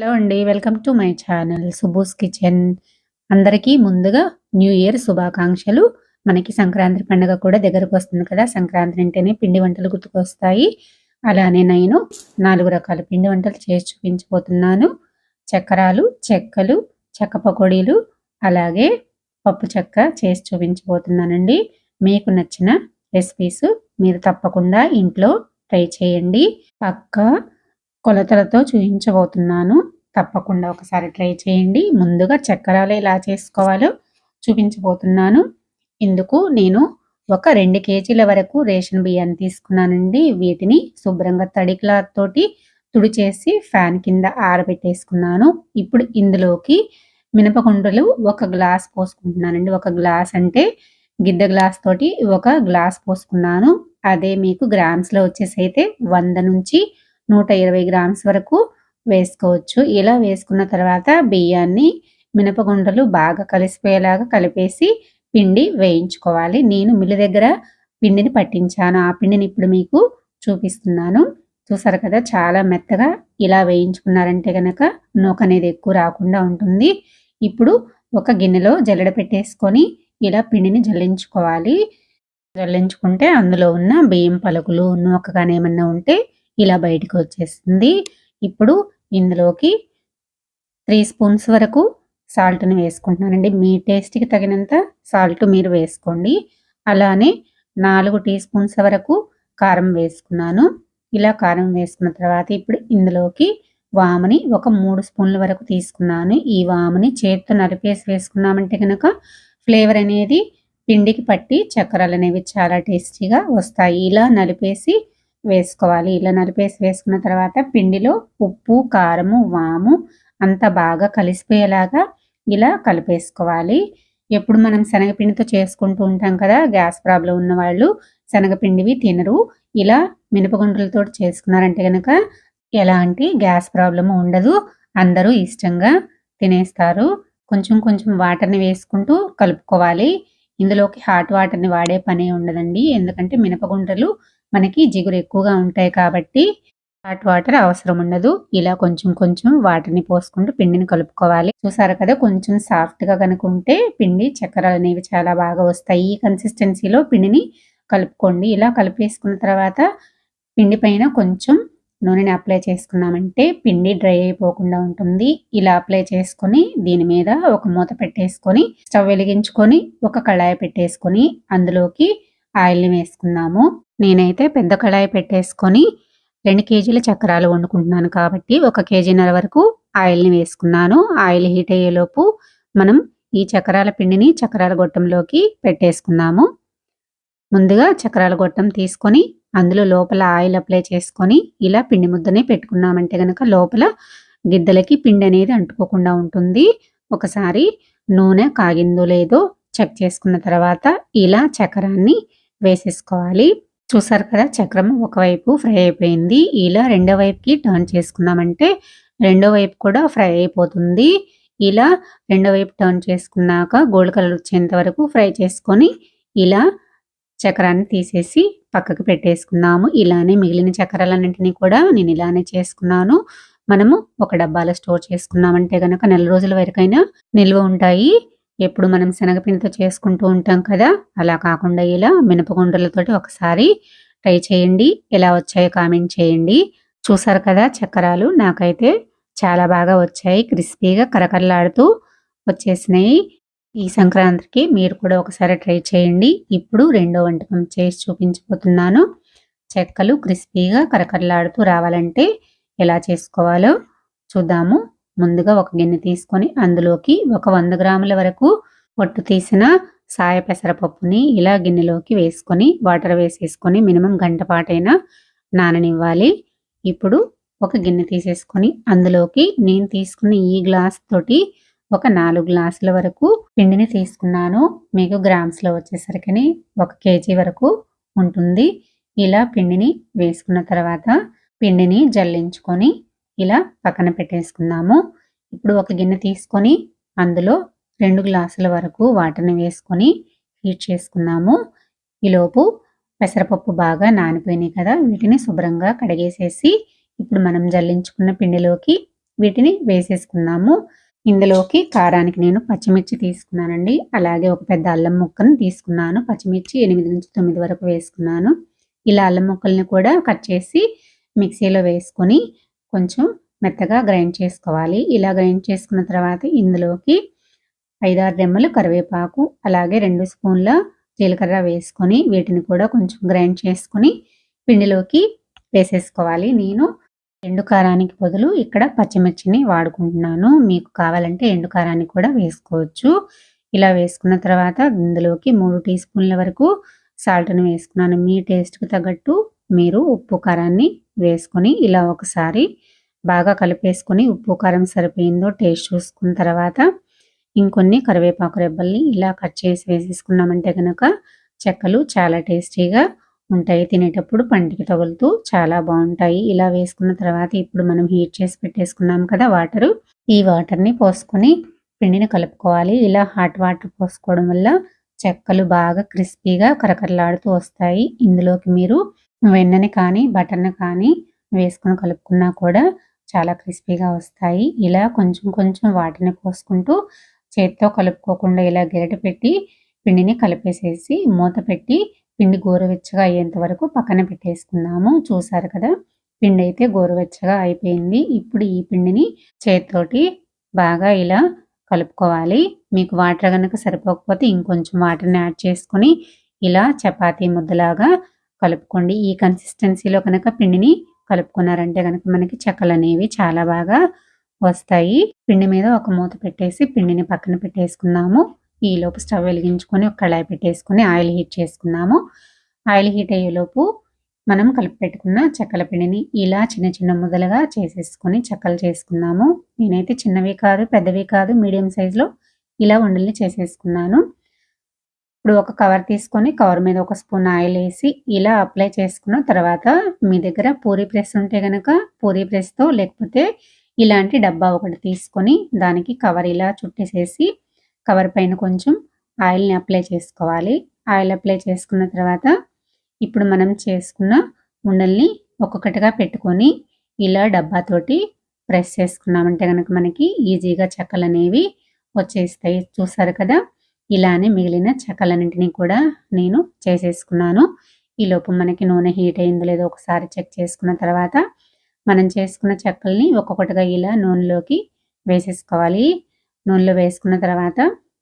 Hello అండి welcome to my channel Subbu's kitchen. అందరికీ ముందుగా న్యూ ఇయర్ శుభాకాంక్షలు. మనకి సంక్రాంతి పండుగ కూడా దగ్గరకు వస్తుంది కదా సంక్రాంతి అంటేనే పిండి వంటలు గుర్తుకొస్తాయి. అలానే నేను నాలుగు రకాల పిండి వంటలు చేసి చూపించబోతున్నాను. చక్రాలు చెక్కలు చెక్క పకోడీలు అలాగే పప్పు చెక్క చేసి చూపించబోతున్నానండి. మీకు నచ్చిన రెసిపీస్ మీరు తప్పకుండా ఇంట్లో ట్రై చేయండి. పక్క కొలతలతో చూపించబోతున్నాను. తప్పకుండా ఒకసారి ట్రై చేయండి. ముందుగా చక్కెరలు ఎలా చేసుకోవాలో చూపించబోతున్నాను. ఇందుకు నేను ఒక రెండు కేజీల వరకు రేషన్ బియ్యాన్ని తీసుకున్నానండి. వీటిని శుభ్రంగా తడి క్లాత్ తోటి తుడిచేసి ఫ్యాన్ కింద ఆరబెట్టేసుకున్నాను. ఇప్పుడు ఇందులోకి మినపకుండలు ఒక గ్లాస్ పోసుకుంటున్నానండి. ఒక గ్లాస్ అంటే గిద్ద గ్లాస్ తోటి ఒక గ్లాస్ పోసుకున్నాను. అదే మీకు గ్రామ్స్లో వచ్చేసి అయితే వంద నుంచి నూట ఇరవై గ్రామ్స్ వరకు వేసుకోవచ్చు. ఇలా వేసుకున్న తర్వాత బియ్యాన్ని మినపగుండలు బాగా కలిసిపోయేలాగా కలిపేసి పిండి వేయించుకోవాలి. నేను మిల్లు దగ్గర పిండిని పట్టించాను. ఆ పిండిని ఇప్పుడు మీకు చూపిస్తున్నాను. చూసారు కదా చాలా మెత్తగా ఇలా వేయించుకున్నారంటే కనుక నూక అనేది ఎక్కువ రాకుండా ఉంటుంది. ఇప్పుడు ఒక గిన్నెలో జల్లెడ పెట్టేసుకొని ఇలా పిండిని జల్లించుకోవాలి. జల్లించుకుంటే అందులో ఉన్న బియ్యం పలుకులు నూక కానీ ఏమన్నా ఉంటే ఇలా బయటకు వచ్చేస్తుంది ఇప్పుడు ఇందులోకి త్రీ స్పూన్స్ వరకు సాల్ట్ని వేసుకుంటున్నానండి. మీ టేస్ట్కి తగినంత సాల్ట్ మీరు వేసుకోండి. అలానే నాలుగు టీ స్పూన్స్ వరకు కారం వేసుకున్నాను. ఇలా కారం వేసుకున్న తర్వాత ఇప్పుడు ఇందులోకి వాముని ఒక మూడు స్పూన్ల వరకు తీసుకున్నాను. ఈ వామని చేతితో నలిపేసి వేసుకున్నామంటే కనుక ఫ్లేవర్ అనేది పిండికి పట్టి చక్కెరలు అనేవి చాలా టేస్టీగా వస్తాయి. ఇలా నలిపేసి వేసుకోవాలి. ఇలా నలిపేసి వేసుకున్న తర్వాత పిండిలో ఉప్పు కారము వాము అంత బాగా కలిసిపోయేలాగా ఇలా కలిపేసుకోవాలి. ఎప్పుడు మనం శనగపిండితో చేసుకుంటూ ఉంటాం కదా గ్యాస్ ప్రాబ్లం ఉన్న వాళ్ళు శనగపిండివి తినరు. ఇలా మినపగుండ్రలతో చేసుకున్నారంటే కనుక ఎలాంటి గ్యాస్ ప్రాబ్లము ఉండదు. అందరూ ఇష్టంగా తినేస్తారు. కొంచెం కొంచెం వాటర్ని వేసుకుంటూ కలుపుకోవాలి. ఇందులోకి హాట్ వాటర్ని వాడే పనే ఉండదండి. ఎందుకంటే మినపగుండ్రలు మనకి జిగురు ఎక్కువగా ఉంటాయి కాబట్టి హాట్ వాటర్ అవసరం ఉండదు. ఇలా కొంచెం కొంచెం వాటర్ని పోసుకుంటూ పిండిని కలుపుకోవాలి. చూసారు కదా కొంచెం సాఫ్ట్గా కనుకుంటే పిండి చక్కెరలు అనేవి చాలా బాగా వస్తాయి. ఈ కన్సిస్టెన్సీలో పిండిని కలుపుకోండి. ఇలా కలిపేసుకున్న తర్వాత పిండి పైన కొంచెం నూనెని అప్లై చేసుకున్నామంటే పిండి డ్రై అయిపోకుండా ఉంటుంది. ఇలా అప్లై చేసుకొని దీని మీద ఒక మూత పెట్టేసుకొని స్టవ్ వెలిగించుకొని ఒక కళాయి పెట్టేసుకొని అందులోకి ఆయిల్ని వేసుకున్నాము నేనైతే పెద్ద కళాయి పెట్టేసుకొని రెండు కేజీల చక్రాలు వండుకుంటున్నాను కాబట్టి ఒక కేజీన్నర వరకు ఆయిల్ని వేసుకున్నాను. ఆయిల్ హీట్ అయ్యేలోపు మనం ఈ చక్రాల పిండిని చక్రాల గొట్టంలోకి పెట్టేసుకున్నాము ముందుగా చక్రాల గొట్టం తీసుకొని అందులో లోపల ఆయిల్ అప్లై చేసుకొని ఇలా పిండి ముద్దనే పెట్టుకున్నామంటే కనుక లోపల గిద్దలకి పిండి అనేది అంటుకోకుండా ఉంటుంది. ఒకసారి నూనె కాగిందో లేదో చెక్ చేసుకున్న తర్వాత ఇలా చక్రాన్ని వేసేసుకోవాలి. చూసారు కదా చక్రం ఒకవైపు ఫ్రై అయిపోయింది. ఇలా రెండో వైపుకి టర్న్ చేసుకున్నామంటే రెండో వైపు కూడా ఫ్రై అయిపోతుంది. ఇలా రెండో వైపు టర్న్ చేసుకున్నాక గోల్డ్ కలర్ వచ్చేంత వరకు ఫ్రై చేసుకొని ఇలా చక్రాన్ని తీసేసి పక్కకు పెట్టేసుకున్నాము ఇలానే మిగిలిన చక్రాలన్నింటినీ కూడా నేను ఇలానే చేసుకున్నాను. మనము ఒక డబ్బాలో స్టోర్ చేసుకున్నామంటే కనుక నెల రోజుల వరకైనా నిల్వ ఉంటాయి. ఎప్పుడు మనం శనగపిండితో చేసుకుంటూ ఉంటాం కదా అలా కాకుండా ఇలా మినపగుండ్రలతోటి ఒకసారి ట్రై చేయండి. ఎలా వచ్చాయో కామెంట్ చేయండి. చూసారు కదా చక్రాలు? నాకైతే చాలా బాగా వచ్చాయి. క్రిస్పీగా కరకరలాడుతూ వచ్చేసినాయి. ఈ సంక్రాంతికి మీరు కూడా ఒకసారి ట్రై చేయండి. ఇప్పుడు రెండో వంటకం చేసి చూపించబోతున్నాను. చెక్కలు క్రిస్పీగా కరకరలాడుతూ రావాలంటే ఎలా చేసుకోవాలో చూద్దాము. ముందుగా ఒక గిన్నె తీసుకొని అందులోకి ఒక వంద గ్రాముల వరకు పొట్టు తీసిన సాయ పెసరపప్పుని ఇలా గిన్నెలోకి వేసుకొని వాటర్ వేసేసుకొని మినిమం గంట పాటైనా నాననివ్వాలి. ఇప్పుడు ఒక గిన్నె తీసేసుకొని అందులోకి నేను తీసుకున్న ఈ గ్లాస్ తోటి ఒక నాలుగు గ్లాసుల వరకు పిండిని తీసుకున్నాను. మీకు గ్రామ్స్లో వచ్చేసరికి ఒక కేజీ వరకు ఉంటుంది. ఇలా పిండిని వేసుకున్న తర్వాత పిండిని జల్లించుకొని ఇలా పక్కన పెట్టేసుకుందాము. ఇప్పుడు ఒక గిన్నె తీసుకొని అందులో రెండు గ్లాసుల వరకు వాటర్ని వేసుకొని హీట్ చేసుకున్నాము ఈలోపు పెసరపప్పు బాగా నానిపోయినాయి కదా వీటిని శుభ్రంగా కడిగేసేసి ఇప్పుడు మనం జల్లించుకున్న పిండిలోకి వీటిని వేసేసుకుందాము. ఇందులోకి కారానికి నేను పచ్చిమిర్చి తీసుకున్నానండి. అలాగే ఒక పెద్ద అల్లం ముక్కను తీసుకున్నాను. పచ్చిమిర్చి ఎనిమిది నుంచి తొమ్మిది వరకు వేసుకున్నాను. ఇలా అల్లం ముక్కల్ని కూడా కట్ చేసి మిక్సీలో వేసుకొని కొంచెం మెత్తగా గ్రైండ్ చేసుకోవాలి. ఇలా గ్రైండ్ చేసుకున్న తర్వాత ఇందులోకి ఐదారు రెమ్మలు కరివేపాకు అలాగే రెండు స్పూన్ల జీలకర్ర వేసుకొని వీటిని కూడా కొంచెం గ్రైండ్ చేసుకొని పిండిలోకి వేసేసుకోవాలి. నేను ఎండు కారానికి బదులు ఇక్కడ పచ్చిమిర్చిని వాడుకుంటున్నాను. మీకు కావాలంటే ఎండు కారాన్ని కూడా వేసుకోవచ్చు. ఇలా వేసుకున్న తర్వాత ఇందులోకి మూడు టీ స్పూన్ల వరకు సాల్ట్ని వేసుకున్నాను. మీ టేస్ట్కి తగ్గట్టు మీరు ఉప్పు కారాన్ని వేసుకొని ఇలా ఒకసారి బాగా కలిపేసుకొని ఉప్పు కారం సరిపోయిందో టేస్ట్ చూసుకున్న తర్వాత ఇంకొన్ని కరివేపాకు రెబ్బల్ని ఇలా కట్ చేసి వేసేసుకున్నామంటే కనుక చెక్కలు చాలా టేస్టీగా ఉంటాయి. తినేటప్పుడు పంటికి తగులుతూ చాలా బాగుంటాయి. ఇలా వేసుకున్న తర్వాత ఇప్పుడు మనం హీట్ చేసి పెట్టేసుకున్నాం కదా వాటరు. ఈ వాటర్ని పోసుకొని పిండిని కలుపుకోవాలి. ఇలా హాట్ వాటర్ పోసుకోవడం వల్ల చెక్కలు బాగా క్రిస్పీగా కరకరలాడుతూ వస్తాయి. ఇందులోకి మీరు వెన్నని కానీ బటర్ని కానీ వేసుకొని కలుపుకున్నా కూడా చాలా క్రిస్పీగా వస్తాయి. ఇలా కొంచెం కొంచెం వాటిని పోసుకుంటూ చేతితో కలుపుకోకుండా ఇలా గెరటి పెట్టి పిండిని కలిపేసేసి మూత పెట్టి పిండి గోరువెచ్చగా అయ్యేంత వరకు పక్కన పెట్టేసుకున్నాము చూసారు కదా పిండి అయితే గోరువెచ్చగా అయిపోయింది. ఇప్పుడు ఈ పిండిని చేతితోటి బాగా ఇలా కలుపుకోవాలి. మీకు వాటర్ కనుక సరిపోకపోతే ఇంకొంచెం వాటర్ని యాడ్ చేసుకొని ఇలా చపాతీ ముద్దలాగా కలుపుకోండి. ఈ కన్సిస్టెన్సీలో కనుక పిండిని కలుపుకున్నారంటే కనుక మనకి చెక్కలు అనేవి చాలా బాగా వస్తాయి. పిండి మీద ఒక మూత పెట్టేసి పిండిని పక్కన పెట్టేసుకుందాము. ఈలోపు స్టవ్ వెలిగించుకొని ఒక కళాయి పెట్టేసుకొని ఆయిల్ హీట్ చేసుకున్నాము ఆయిల్ హీట్ అయ్యేలోపు మనం కలిపి పెట్టుకున్న చెక్కల పిండిని ఇలా చిన్న చిన్న ముద్దలుగా చేసేసుకొని చెక్కలు చేసుకున్నాము నేనైతే చిన్నవి కాదు పెద్దవి కాదు మీడియం సైజులో ఇలా ఉండల్ని చేసేసుకున్నాను. ఇప్పుడు ఒక కవర్ తీసుకొని కవర్ మీద ఒక స్పూన్ ఆయిల్ వేసి ఇలా అప్లై చేసుకున్న తర్వాత మీ దగ్గర పూరీ ప్రెస్ ఉంటే కనుక పూరీ ప్రెస్తో లేకపోతే ఇలాంటి డబ్బా ఒకటి తీసుకొని దానికి కవర్ ఇలా చుట్టేసేసి కవర్ పైన కొంచెం ఆయిల్ని అప్లై చేసుకోవాలి. ఆయిల్ అప్లై చేసుకున్న తర్వాత ఇప్పుడు మనం చేసుకున్న ఉండల్ని ఒక్కొక్కటిగా పెట్టుకొని ఇలా డబ్బాతోటి ప్రెస్ చేసుకున్నామంటే కనుక మనకి ఈజీగా చెక్కలు అనేవి వచ్చేస్తాయి. చూసారు కదా? ఇలానే మిగిలిన చెక్కలన్నింటినీ కూడా నేను చేసేసుకున్నాను. ఈ మనకి నూనె హీట్ అయిందో లేదో ఒకసారి చెక్ చేసుకున్న తర్వాత మనం చేసుకున్న చెక్కల్ని ఒక్కొక్కటిగా ఇలా నూనెలోకి వేసేసుకోవాలి. నూనెలో వేసుకున్న తర్వాత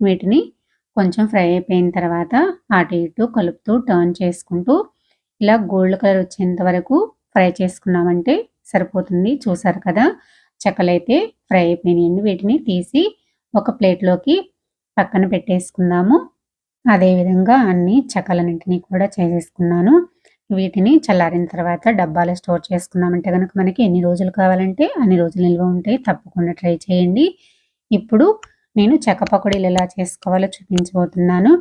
వీటిని కొంచెం ఫ్రై అయిపోయిన తర్వాత అటు ఇటు కలుపుతూ టర్న్ చేసుకుంటూ ఇలా గోల్డ్ కలర్ వచ్చేంత వరకు ఫ్రై చేసుకున్నామంటే సరిపోతుంది. చూసారు కదా చెక్కలు అయితే ఫ్రై అయిపోయినాయండి. వీటిని తీసి ఒక ప్లేట్లోకి పక్కన పెట్టేసుకుందాము. అదేవిధంగా అన్ని చెక్కలన్నింటినీ కూడా చేసేసుకున్నాను. వీటిని చల్లారిన తర్వాత డబ్బాలో స్టోర్ చేసుకున్నామంటే కనుక మనకి ఎన్ని రోజులు కావాలంటే అన్ని రోజులు నిల్వ ఉంటాయి తప్పకుండా ట్రై చేయండి. ఇప్పుడు నేను చెక్క పకోడీలు ఎలా చేసుకోవాలో చూపించబోతున్నాను.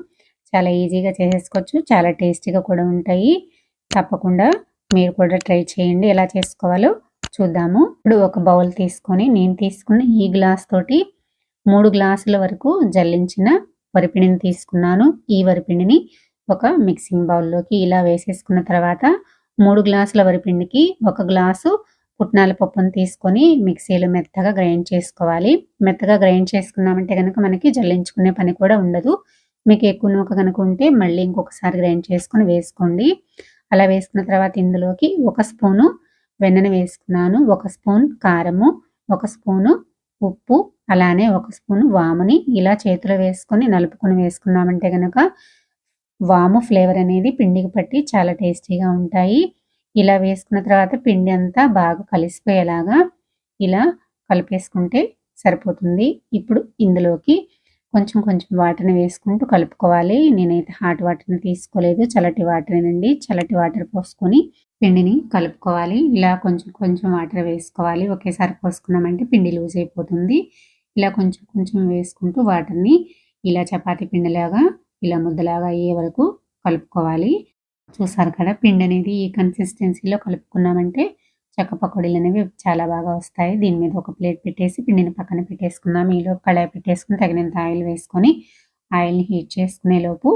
చాలా ఈజీగా చేసేసుకోవచ్చు చాలా టేస్టీగా కూడా ఉంటాయి. తప్పకుండా మీరు కూడా ట్రై చేయండి ఎలా చేసుకోవాలో. చూద్దాము. ఇప్పుడు ఒక బౌల్ తీసుకొని నేను తీసుకున్న ఈ గ్లాస్ తోటి మూడు గ్లాసుల వరకు జల్లించిన వరిపిండిని తీసుకున్నాను. ఈ వరిపిండిని ఒక మిక్సింగ్ బౌల్లోకి ఇలా వేసేసుకున్న తర్వాత మూడు గ్లాసుల వరిపిండికి ఒక గ్లాసు పుట్నాల పప్పును తీసుకొని మిక్సీలో మెత్తగా గ్రైండ్ చేసుకోవాలి. మెత్తగా గ్రైండ్ చేసుకున్నామంటే కనుక మనకి జల్లించుకునే పని కూడా ఉండదు. మీకు ఎక్కువ నూక కనుక ఉంటే మళ్ళీ ఇంకొకసారి గ్రైండ్ చేసుకొని వేసుకోండి. అలా వేసుకున్న తర్వాత ఇందులోకి ఒక స్పూను వెన్నను వేసుకున్నాను. ఒక స్పూన్ కారము ఒక స్పూను ఉప్పు అలానే ఒక స్పూన్ వాముని ఇలా చేతిలో వేసుకొని నలుపుకొని వేసుకున్నామంటే కనుక వాము ఫ్లేవర్ అనేది పిండికి పట్టి చాలా టేస్టీగా ఉంటాయి. ఇలా వేసుకున్న తర్వాత పిండి అంతా బాగా కలిసిపోయేలాగా ఇలా కలిపేసుకుంటే సరిపోతుంది. ఇప్పుడు ఇందులోకి కొంచెం కొంచెం వాటర్ని వేసుకుంటూ కలుపుకోవాలి. నేనైతే హాట్ వాటర్ని తీసుకోలేదు. చల్లటి వాటర్నండి. చల్లటి వాటర్ పోసుకొని పిండిని కలుపుకోవాలి. ఇలా కొంచెం కొంచెం వాటర్ వేసుకోవాలి. ఒకేసారి పోసుకున్నామంటే పిండి లూజ్ అయిపోతుంది. ఇలా కొంచెం కొంచెం వేసుకుంటూ వాటర్ని ఇలా చపాతి పిండిలాగా ఇలా ముద్దలాగా అయ్యే వరకు కలుపుకోవాలి. చూసారు కదా పిండి అనేది ఈ కన్సిస్టెన్సీలో కలుపుకున్నామంటే చెక్క పకోడీలు అనేవి చాలా బాగా వస్తాయి. దీని మీద ఒక ప్లేట్ పెట్టేసి పిండిని పక్కన పెట్టేసుకుందాం. ఈలో కళాయి పెట్టేసుకుని తగినంత ఆయిల్ వేసుకొని ఆయిల్ని హీట్ చేసుకునే లోపు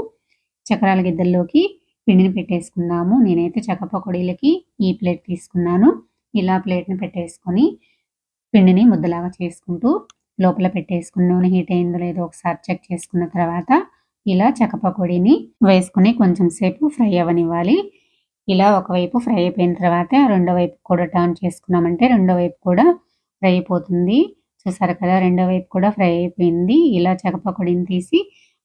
చక్రాల గిద్దల్లోకి పిండిని పెట్టేసుకుందాము. నేనైతే చెక్క పకోడీలకి ఈ ప్లేట్ తీసుకున్నాను. ఇలా ప్లేట్ని పెట్టేసుకొని పిండిని ముద్దలాగా చేసుకుంటూ లోపల పెట్టేసుకుని నూనె హీట్ అయిందో లేదో ఒకసారి చెక్ చేసుకున్న తర్వాత ఇలా చకపకొడిని వేసుకుని కొంచెం సేపు ఫ్రై అవ్వనివ్వాలి. ఇలా ఒకవైపు ఫ్రై అయిపోయిన తర్వాత రెండో వైపు కూడా టర్న్ చేసుకున్నామంటే రెండో వైపు కూడా ఫ్రై అయిపోతుంది. చూసారు కదా రెండో వైపు కూడా ఫ్రై అయిపోయింది. ఇలా చకపకొడిని తీసి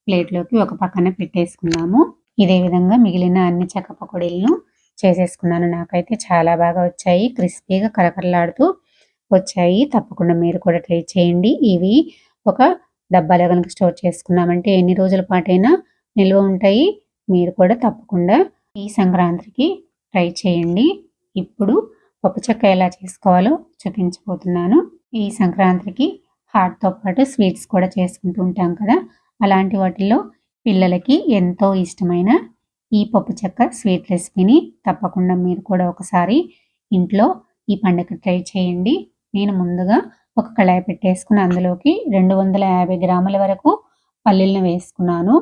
ప్లేట్లోకి ఒక పక్కన పెట్టేసుకున్నాము. ఇదే విధంగా మిగిలిన అన్ని చెక్క పకోడీలను చేసేసుకున్నాను. నాకైతే చాలా బాగా వచ్చాయి. క్రిస్పీగా కరకరలాడుతూ వచ్చాయి. తప్పకుండా మీరు కూడా ట్రై చేయండి. ఇవి ఒక డబ్బాలో కనుక స్టోర్ చేసుకున్నామంటే ఎన్ని రోజుల పాటైనా నిల్వ ఉంటాయి. మీరు కూడా తప్పకుండా ఈ సంక్రాంతికి ట్రై చేయండి. ఇప్పుడు పప్పు చెక్క ఎలా చేసుకోవాలో చూపించబోతున్నాను. ఈ సంక్రాంతికి హాట్తో పాటు స్వీట్స్ కూడా చేసుకుంటూ ఉంటాం కదా. అలాంటి వాటిల్లో పిల్లలకి ఎంతో ఇష్టమైన ఈ పప్పు చెక్క స్వీట్ రెసిపీని తప్పకుండా మీరు కూడా ఒకసారి ఇంట్లో ఈ పండుగ ట్రై చేయండి. నేను ముందుగా ఒక కళాయి పెట్టేసుకుని అందులోకి రెండు వందల యాభై గ్రాముల వరకు పల్లీలను వేసుకున్నాను.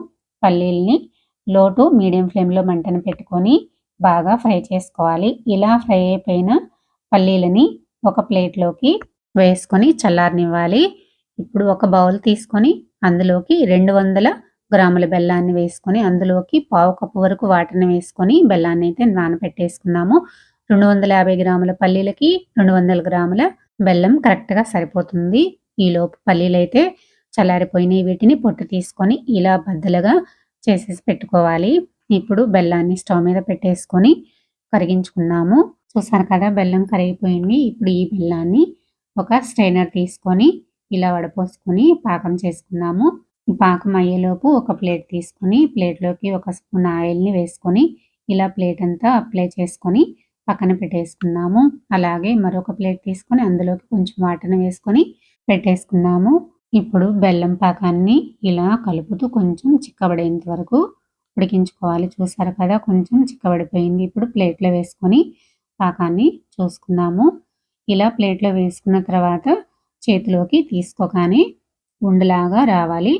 పల్లీల్ని లో టు మీడియం ఫ్లేమ్లో మంటను పెట్టుకొని బాగా ఫ్రై చేసుకోవాలి. ఇలా ఫ్రై అయిపోయిన పల్లీలని ఒక ప్లేట్లోకి వేసుకొని చల్లారనివ్వాలి. ఇప్పుడు ఒక బౌల్ తీసుకొని అందులోకి రెండు వందల గ్రాముల బెల్లాన్ని వేసుకొని అందులోకి పావు కప్పు వరకు వాటర్ని వేసుకొని బెల్లాన్ని అయితే నానబెట్టేసుకున్నాము. రెండు వందల యాభై గ్రాముల పల్లీలకి రెండు వందల గ్రాముల బెల్లం కరెక్ట్గా సరిపోతుంది. ఈలోపు పల్లీలు అయితే చల్లారిపోయినాయి. వీటిని పొట్టు తీసుకొని ఇలా బద్దలుగా చేసేసి పెట్టుకోవాలి. ఇప్పుడు బెల్లాన్ని స్టవ్ మీద పెట్టేసుకొని కరిగించుకున్నాము చూసారు కదా బెల్లం కరిగిపోయింది. ఇప్పుడు ఈ బెల్లాన్ని ఒక స్ట్రైనర్ తీసుకొని ఇలా వడపోసుకొని పాకం చేసుకున్నాము పాకం అయ్యేలోపు ఒక ప్లేట్ తీసుకొని ప్లేట్లోకి ఒక స్పూన్ ఆయిల్ని వేసుకొని ఇలా ప్లేట్ అంతా అప్లై చేసుకొని పక్కన పెట్టేసుకున్నాము అలాగే మరొక ప్లేట్ తీసుకొని అందులోకి కొంచెం వాటర్ని వేసుకొని పెట్టేసుకున్నాము ఇప్పుడు బెల్లం పాకాన్ని ఇలా కలుపుతూ కొంచెం చిక్కబడేంత వరకు ఉడికించుకోవాలి. చూసారు కదా కొంచెం చిక్కబడిపోయింది. ఇప్పుడు ప్లేట్లో వేసుకొని పాకాన్ని చూసుకుందాము. ఇలా ప్లేట్లో వేసుకున్న తర్వాత చేతిలోకి తీసుకోగానే ఉండలాగా రావాలి.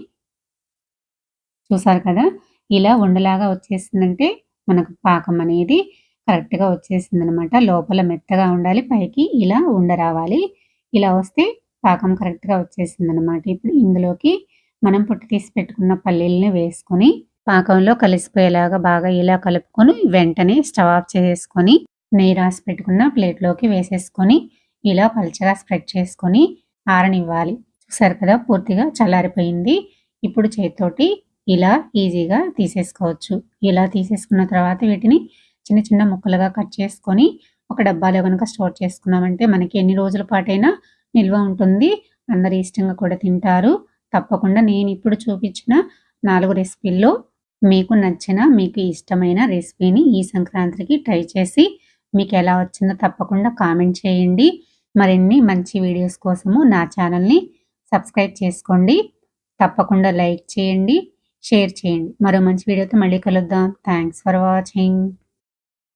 చూసారు కదా ఇలా ఉండలాగా వచ్చేసిందంటే మనకు పాకం అనేది కరెక్ట్గా వచ్చేసింది అనమాట లోపల మెత్తగా ఉండాలి పైకి ఇలా ఉండరావాలి. ఇలా వస్తే పాకం కరెక్ట్గా వచ్చేసింది అనమాట ఇప్పుడు ఇందులోకి మనం పుట్టి తీసి పెట్టుకున్న పల్లీలని వేసుకొని పాకంలో కలిసిపోయేలాగా బాగా ఇలా కలుపుకొని వెంటనే స్టవ్ ఆఫ్ చేసుకొని నెయ్యి రాసి పెట్టుకున్న ప్లేట్లోకి వేసేసుకొని ఇలా పల్చగా స్ప్రెడ్ చేసుకొని ఆరనివ్వాలి. చూసారు కదా పూర్తిగా చల్లారిపోయింది. ఇప్పుడు చేతితోటి ఇలా ఈజీగా తీసేసుకోవచ్చు. ఇలా తీసేసుకున్న తర్వాత వీటిని చిన్న చిన్న ముక్కలుగా కట్ చేసుకొని ఒక డబ్బాలో కనుక స్టోర్ చేసుకున్నామంటే మనకి ఎన్ని రోజుల పాటైనా నిల్వ ఉంటుంది. అందరు ఇష్టంగా కూడా తింటారు. తప్పకుండా నేను ఇప్పుడు చూపించిన నాలుగు రెసిపీల్లో మీకు నచ్చిన మీకు ఇష్టమైన రెసిపీని ఈ సంక్రాంతికి ట్రై చేసి మీకు ఎలా వచ్చిందో తప్పకుండా కామెంట్ చేయండి. మరిన్ని మంచి వీడియోస్ కోసము నా ఛానల్ని సబ్స్క్రైబ్ చేసుకోండి. తప్పకుండా లైక్ చేయండి షేర్ చేయండి. మరో మంచి వీడియోతో మళ్ళీ కలుద్దాం. Thanks for watching.